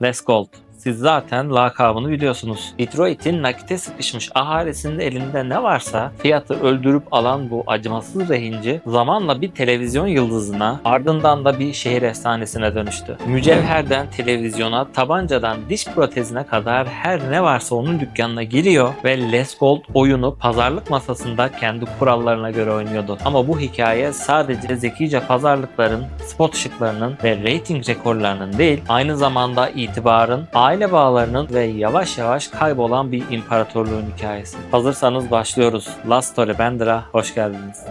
Les Gold. Siz zaten lakabını biliyorsunuz. Detroit'in nakite sıkışmış ahalisinin elinde ne varsa fiyatı öldürüp alan bu acımasız rehinci zamanla bir televizyon yıldızına ardından da bir şehir efsanesine dönüştü. Mücevherden televizyona, tabancadan diş protezine kadar her ne varsa onun dükkanına giriyor ve Les Gold oyunu pazarlık masasında kendi kurallarına göre oynuyordu. Ama bu hikaye sadece zekice pazarlıkların, spot ışıklarının ve rating rekorlarının değil, aynı zamanda itibarın, aile bağlarının ve yavaş yavaş kaybolan bir imparatorluğun hikayesi. Hazırsanız başlıyoruz. Last Story Bender'a hoş geldiniz.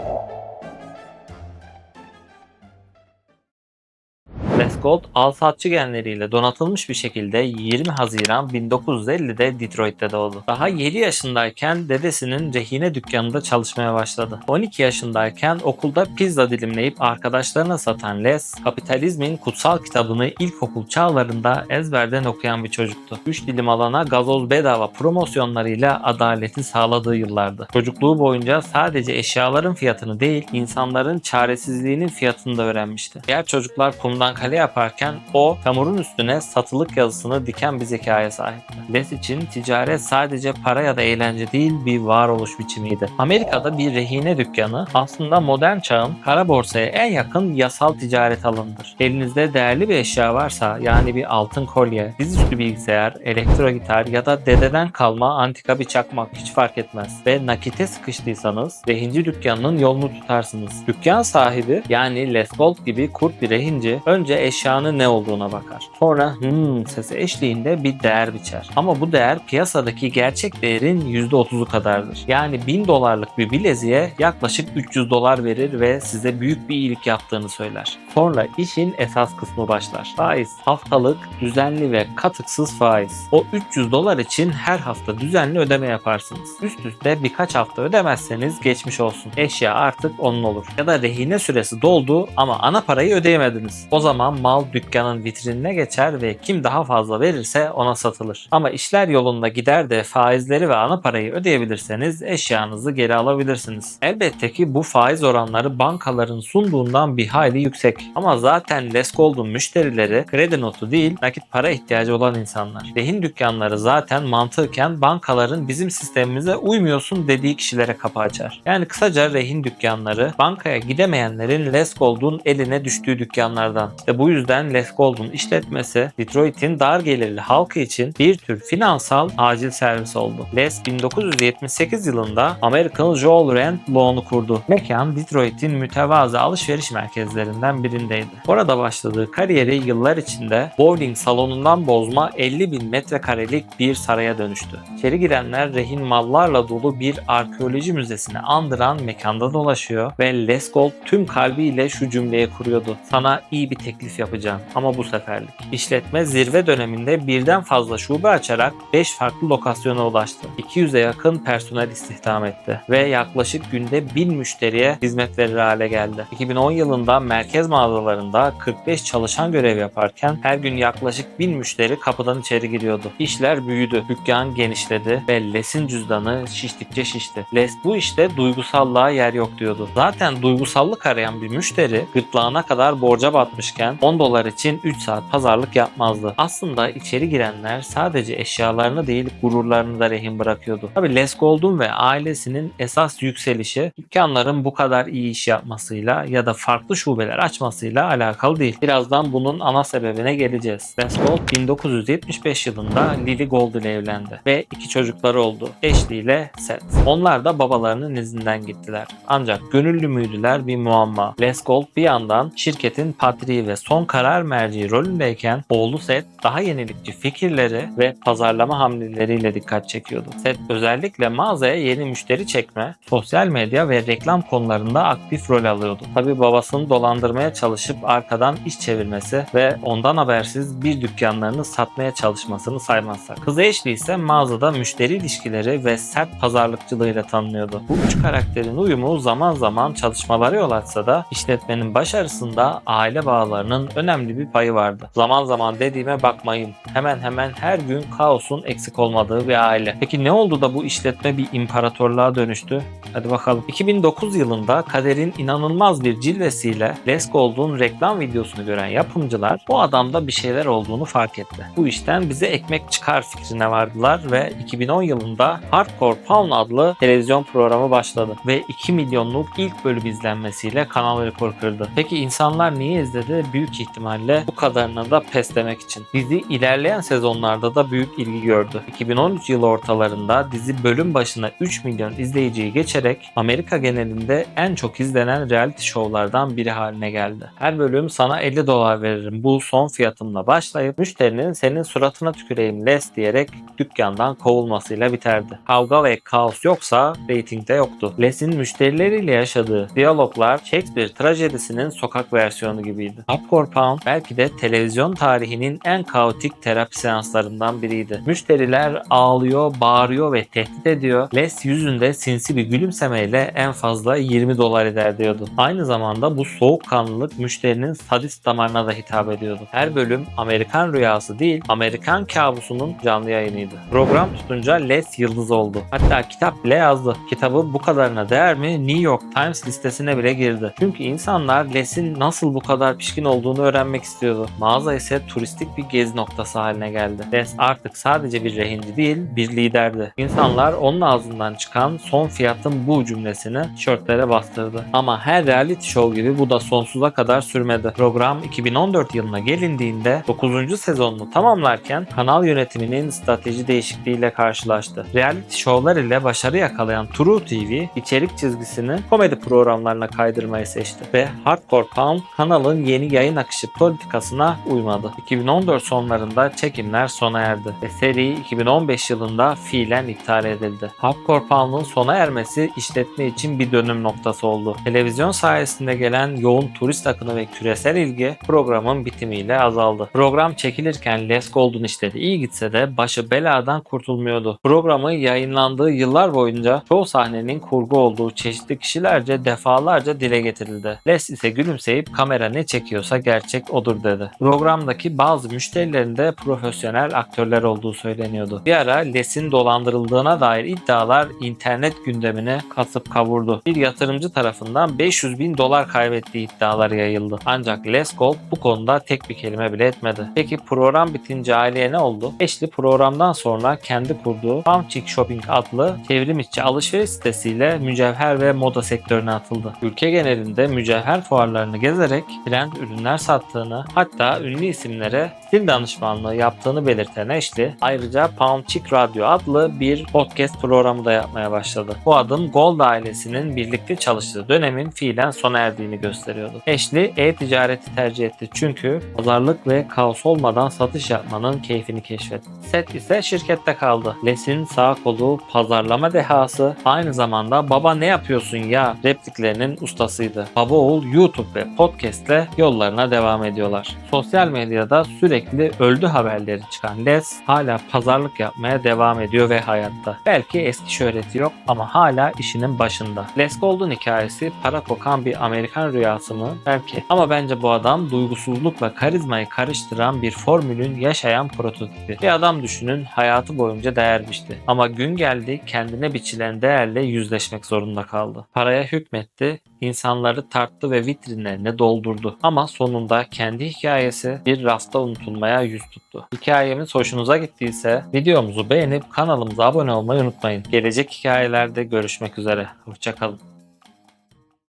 Gold alsatçı genleriyle donatılmış bir şekilde 20 Haziran 1950'de Detroit'te doğdu. Daha 7 yaşındayken dedesinin rehine dükkanında çalışmaya başladı. 12 yaşındayken okulda pizza dilimleyip arkadaşlarına satan Les, kapitalizmin kutsal kitabını ilkokul çağlarında ezberden okuyan bir çocuktu. 3 dilim alana gazoz bedava promosyonlarıyla adaleti sağladığı yıllardı. Çocukluğu boyunca sadece eşyaların fiyatını değil, insanların çaresizliğinin fiyatını da öğrenmişti. Diğer çocuklar kumdan kale yaparken o çamurun üstüne satılık yazısını diken bir zekaya sahipti. Les için ticaret sadece para ya da eğlence değil bir varoluş biçimiydi. Amerika'da bir rehine dükkanı aslında modern çağın kara borsaya en yakın yasal ticaret alanıdır. Elinizde değerli bir eşya varsa yani bir altın kolye, dizüstü bilgisayar, elektro gitar ya da dededen kalma antika bir çakmak hiç fark etmez. Ve nakite sıkıştıysanız rehinci dükkanının yolunu tutarsınız. Dükkan sahibi yani Les Gold gibi kurt bir rehinci önce eşyanın ne olduğuna bakar. Sonra hmm sesi eşliğinde bir değer biçer. Ama bu değer piyasadaki gerçek değerin %30'u kadardır. Yani 1000 dolarlık bir bileziğe yaklaşık 300 dolar verir ve size büyük bir iyilik yaptığını söyler. Sonra işin esas kısmı başlar. Faiz. Haftalık, düzenli ve katıksız faiz. O 300 dolar için her hafta düzenli ödeme yaparsınız. Üst üste birkaç hafta ödemezseniz geçmiş olsun. Eşya artık onun olur. Ya da rehine süresi doldu ama ana parayı ödeyemediniz. O zaman mal dükkanın vitrinine geçer ve kim daha fazla verirse ona satılır. Ama işler yolunda gider de faizleri ve ana parayı ödeyebilirseniz eşyanızı geri alabilirsiniz. Elbette ki bu faiz oranları bankaların sunduğundan bir hayli yüksek. Ama zaten Les Gold'un müşterileri kredi notu değil nakit para ihtiyacı olan insanlar. Rehin dükkanları zaten mantıken bankaların bizim sistemimize uymuyorsun dediği kişilere kapı açar. Yani kısaca rehin dükkanları bankaya gidemeyenlerin Les Gold'un eline düştüğü dükkanlardan. İşte bu yüzden Les Gold'un işletmesi Detroit'in dar gelirli halkı için bir tür finansal acil servis oldu. Les 1978 yılında American Joel Rent Loan'u kurdu. Mekan Detroit'in mütevazı alışveriş merkezlerinden birindeydi. Orada başladığı kariyeri yıllar içinde bowling salonundan bozma 50 bin metrekarelik bir saraya dönüştü. İçeri girenler rehin mallarla dolu bir arkeoloji müzesini andıran mekanda dolaşıyor ve Les Gold tüm kalbiyle şu cümleyi kuruyordu. Sana iyi bir teklif yapacağım ama bu seferlik. İşletme zirve döneminde birden fazla şube açarak 5 farklı lokasyona ulaştı. 200'e yakın personel istihdam etti ve yaklaşık günde 1000 müşteriye hizmet verir hale geldi. 2010 yılında merkez mağazalarında 45 çalışan görev yaparken her gün yaklaşık 1000 müşteri kapıdan içeri giriyordu. İşler büyüdü, dükkan genişledi ve Les'in cüzdanı şiştikçe şişti. Les bu işte duygusallığa yer yok diyordu. Zaten duygusallık arayan bir müşteri gırtlağına kadar borca batmışken 10 dolar için 3 saat pazarlık yapmazdı. Aslında içeri girenler sadece eşyalarını değil gururlarını da rehin bırakıyordu. Tabi Les Gold'un ve ailesinin esas yükselişi dükkanların bu kadar iyi iş yapmasıyla ya da farklı şubeler açmasıyla alakalı değil. Birazdan bunun ana sebebine geleceğiz. Les Gold 1975 yılında Lily Gold ile evlendi ve iki çocukları oldu. Ashley Seth. Onlar da babalarının izinden gittiler. Ancak gönüllü müydüler bir muamma. Les Gold bir yandan şirketin patriği ve son karar merci rolündeyken oğlu Seth daha yenilikçi fikirleri ve pazarlama hamleleriyle dikkat çekiyordu. Seth özellikle mağazaya yeni müşteri çekme, sosyal medya ve reklam konularında aktif rol alıyordu. Tabi babasını dolandırmaya çalışıp arkadan iş çevirmesi ve ondan habersiz bir dükkanlarını satmaya çalışmasını saymazsak. Kızı Ashley ise mağazada müşteri ilişkileri ve sert pazarlıkçılığıyla tanınıyordu. Bu üç karakterin uyumu zaman zaman çalışmalara yol açsa da işletmenin başarısında aile bağlarının önemli bir payı vardı. Zaman zaman dediğime bakmayın. Hemen hemen her gün kaosun eksik olmadığı bir aile. Peki ne oldu da bu işletme bir imparatorluğa dönüştü? Hadi bakalım. 2009 yılında kaderin inanılmaz bir cilvesiyle Les Gold'un reklam videosunu gören yapımcılar bu adamda bir şeyler olduğunu fark etti. Bu işten bize ekmek çıkar fikrine vardılar ve 2010 yılında Hardcore Pound adlı televizyon programı başladı ve 2 milyonluk ilk bölüm izlenmesiyle kanal rekor kırdı. Peki insanlar niye izledi? Büyük ihtimalle bu kadarına da pes demek için. Dizi ilerleyen sezonlarda da büyük ilgi gördü. 2013 yılı ortalarında dizi bölüm başına 3 milyon izleyiciyi geçerek Amerika genelinde en çok izlenen reality şovlardan biri haline geldi. Her bölüm sana 50 dolar veririm bu son fiyatımla başlayıp müşterinin senin suratına tüküreyim les diyerek dükkandan kovulmasıyla biterdi. Kavga ve kaos yoksa reytingde yoktu. Les'in müşterileriyle yaşadığı diyaloglar Shakespeare trajedisinin sokak versiyonu gibiydi. Hardcore Pound belki de televizyon tarihinin en kaotik terapi seanslarından biriydi. Müşteriler ağlıyor, bağırıyor ve tehdit ediyor. Les yüzünde sinsi bir gülümsemeyle en fazla 20 dolar eder diyordu. Aynı zamanda bu soğukkanlılık müşterinin sadist damarına da hitap ediyordu. Her bölüm Amerikan rüyası değil, Amerikan kabusunun canlı yayınıydı. Program tutunca Les yıldız oldu. Hatta kitap bile yazdı. Kitabı bu kadarına değer mi New York Times listesine bile girdi. Çünkü insanlar Les'in nasıl bu kadar pişkin olduğunu öğrenmek istiyordu. Mağaza ise turistik bir gezi noktası haline geldi. Les artık sadece bir rehinci değil, bir liderdi. İnsanlar onun ağzından çıkan son fiyatın bu cümlesini tişörtlere bastırdı. Ama her reality show gibi bu da sonsuza kadar sürmedi. Program 2014 yılına gelindiğinde 9. sezonunu tamamlarken kanal yönetiminin strateji değişikliğiyle karşılaştı. Reality şovlar ile başarı yakalayan True TV içerik çizgisini komedi programlarına kaydırmayı seçti ve Hardcore Pound kanalın yeni yayın akışı politikasına uymadı. 2014 sonlarında çekimler sona erdi ve seri 2015 yılında fiilen iptal edildi. Hardcore Pound'un sona ermesi işletme için bir dönüm noktası oldu. Televizyon sayesinde gelen yoğun turist akını ve küresel ilgi programın bitimiyle azaldı. Program çekilirken Les Gold'un işleri iyi gitse de başı beladan kurtulmuyordu. Programı yayınlandığı yıllar boyunca çoğu sahnenin kurgu olduğu çeşitli kişilerce defalarca dile getirildi. Les ise gülümseyip kamera ne çekiyorsa gerçek odur dedi. Programdaki bazı müşterilerin de profesyonel aktörler olduğu söyleniyordu. Bir ara Les'in dolandırıldığına dair iddialar internet gündemine kasıp kavurdu. Bir yatırımcı tarafından 500 bin dolar kaybettiği iddiaları yayıldı. Ancak Les Gold bu konuda tek bir kelime bile etmedi. Peki program bitince aileye ne oldu? Eşli programdan sonra kendi kurduğu Pumpchick Shopping adlı çevrim içi alışveriş sitesiyle mücevher ve moda sektörüne atıldı. Ülke genelinde mücevher fuarlarını gezerek trend ürünler sattığını hatta ünlü isimlere stil danışmanlığı yaptığını belirten Eşli ayrıca Pumpchick Radio adlı bir podcast programı da yapmaya başladı. Bu adım Gold ailesinin birlikte çalıştığı dönemin fiilen sona erdiğini gösteriyordu. Eşli e-ticareti tercih etti çünkü pazarlık ve kaos olmadan satış yapmanın keyfini keşfetti. Set ise şirkette kaldı. Les'in sağ kolu pazarlama dehası aynı zamanda baba ne yapıyorsun ya repliklerinin ustasıydı. Baba oğul YouTube ve podcast ile yollarına devam ediyorlar. Sosyal medyada sürekli öldü haberleri çıkan Les hala pazarlık yapmaya devam ediyor ve hayatta. Belki eski şöhreti yok ama hala işinin başında. Les Gold'un hikayesi para kokan bir Amerikan rüyası mı? Belki. Ama bence bu adam duygusuzlukla karizmayı karıştıran bir formülün yaşayan prototipi. Bir adam düşünün hayatı boyunca değer biçti. Ama gün geldi kendine biçilen değerle yüzleşmek zorunda kaldı. Paraya hükmetti, insanları tarttı ve vitrinlerine doldurdu. Ama sonunda kendi hikayesi bir rafta unutulmaya yüz tuttu. Hikayemiz hoşunuza gittiyse videomuzu beğenip kanalımıza abone olmayı unutmayın. Gelecek hikayelerde görüşmek üzere. Hoşçakalın.